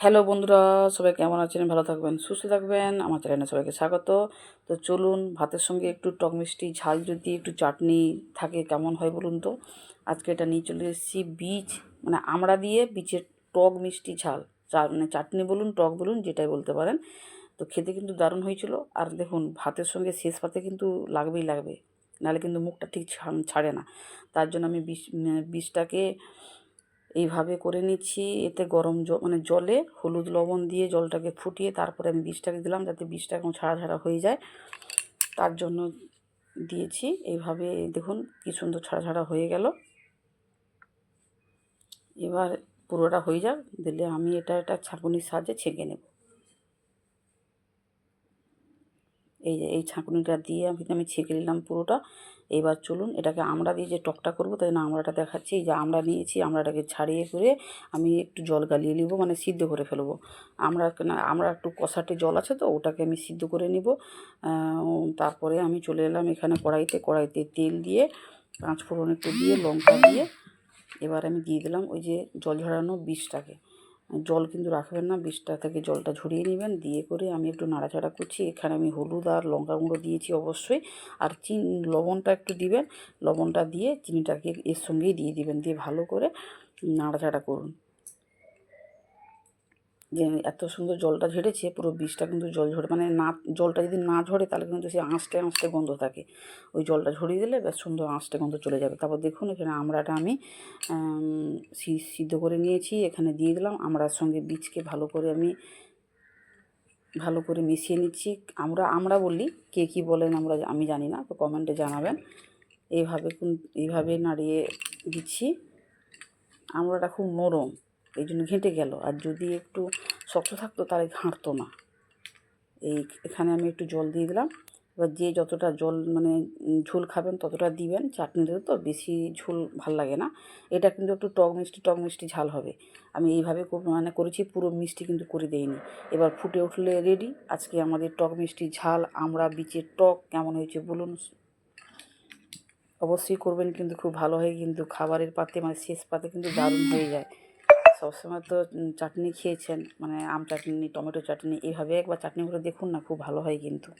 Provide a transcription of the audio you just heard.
Hello বন্ধুরা, সবাই কেমন আছেন? ভালো থাকবেন, সুস্থ থাকবেন। আমার চ্যানেলে সবাইকে স্বাগত। তো চলুন, ভাতের সঙ্গে একটু টক মিষ্টি, ঝাল যদি একটু চাটনি থাকে, কেমন হয় বলুন তো? আজকে এটা নিয়ে চলে এসেছি বীজ মানে আমড়া দিয়ে বীজের টক মিষ্টি ঝাল মানে চাটনি বলুন, টক বলুন, যেটাই বলতে পারেন। তো খেতে কিন্তু দারুণ হয়েছিল। আর দেখুন, ভাতের সঙ্গে শেষ পাতে কিন্তু লাগবেই লাগবে, নাহলে কিন্তু মুখটা ঠিক ছাড়ে না। তার জন্য আমি বিষ বীজটাকে এইভাবে করে নিচ্ছি। এতে গরম জল মানে জলে হলুদ লবণ দিয়ে জলটাকে ফুটিয়ে তারপরে আমি বীজটাকে দিলাম যাতে বীজটা এখন ছাড়া ছাড়া হয়ে যায়। তার জন্য দিয়েছি। এইভাবে দেখুন কী সুন্দর ছাড়া ছাড়া হয়ে গেল। এবার পুরোটা হয়ে যাক। দিলে আমি এটা একটা ছাঁকুনির সাহায্যে ছেঁকে নেব। এই যে, এই ছাঁকুনিটা দিয়ে আমি আমি ছেঁকে নিলাম পুরোটা। এবার চলুন, এটাকে আমরা দিয়ে যে টকটা করব, তাই না আমরাটা দেখাচ্ছি। যে আমরা নিয়েছি আমড়াটাকে ছাড়িয়ে করে আমি একটু জল গালিয়ে নিব মানে সিদ্ধ করে ফেলব। আমরা না, আমরা একটু কষাটে জল আছে তো, ওটাকে আমি সিদ্ধ করে নিব। তারপরে আমি চলে এলাম এখানে কড়াইতে। কড়াইতে তেল দিয়ে, পাঁচ ফোড়ন একটু দিয়ে, লঙ্কা দিয়ে, এবার আমি দিয়ে দিলাম ওই যে জল ঝরানো বীজটাকে জল কিন্তু রাখবেন না, বীজটা থেকে জলটা ঝরিয়ে নেবেন, দিয়ে করে আমি একটু নাড়াচাড়া করছি। এখানে আমি হলুদ আর লঙ্কা গুঁড়ো দিয়েছি অবশ্যই। আর চিন, লবণটা একটু দিবেন, লবণটা দিয়ে চিনিটাকে এর সঙ্গেই দিয়ে দিবেন, দিয়ে ভালো করে নাড়াচাড়া করুন। যে এত সুন্দর জলটা ঝেড়েছে পুরো বীজটা কিন্তু জল ঝরে মানে না, জলটা যদি না ঝরে তাহলে কিন্তু সে আঁশটে আঁশটে গন্ধ থাকে। ওই জলটা ঝরিয়ে দিলে বেশ সুন্দর আঁশটে গন্ধ চলে যাবে। তারপর দেখুন এখানে আমড়াটা আমি সিদ্ধ করে নিয়েছি, এখানে দিয়ে দিলাম। আমড়ার সঙ্গে বীজকে ভালো করে আমি, ভালো করে মিশিয়ে নিচ্ছি। আমরা আমরা বলি কে কী বলেন আমরা আমি জানি না, তো কমেন্টে জানাবেন। এইভাবে এইভাবে নাড়িয়ে দিচ্ছি। আমড়াটা খুব নরম। এই জন্য ঘেঁটে গেল। আর যদি একটু শক্ত থাকতো তাহলে ঘাঁটতো না। এই এখানে আমি একটু জল দিয়ে দিলাম। এবার যে যতটা জল মানে ঝোল খাবেন ততটা দিবেন। চাটনিতে তো বেশি ঝোল ভালো লাগে না। এটা কিন্তু একটু টক মিষ্টি টক মিষ্টি ঝাল হবে। আমি এইভাবে মানে করেছি, পুরো মিষ্টি কিন্তু করে দেইনি। এবার ফুটে উঠলে রেডি আজকে আমাদের টক মিষ্টি ঝাল, আমরা বিচের টক কেমন হয়েছে বলুন? অবশ্যই করবেন, কিন্তু খুব ভালো হয়। কিন্তু খাবারের পাতে মানে শেষ পাতে কিন্তু দারুণ হয়ে যায়। সবসময় তো চাটনি খেয়েছেন মানে আম চাটনি, টমেটো চাটনি, এইভাবে একবার চাটনিগুলো দেখুন না, খুব ভালো হয় কিন্তু।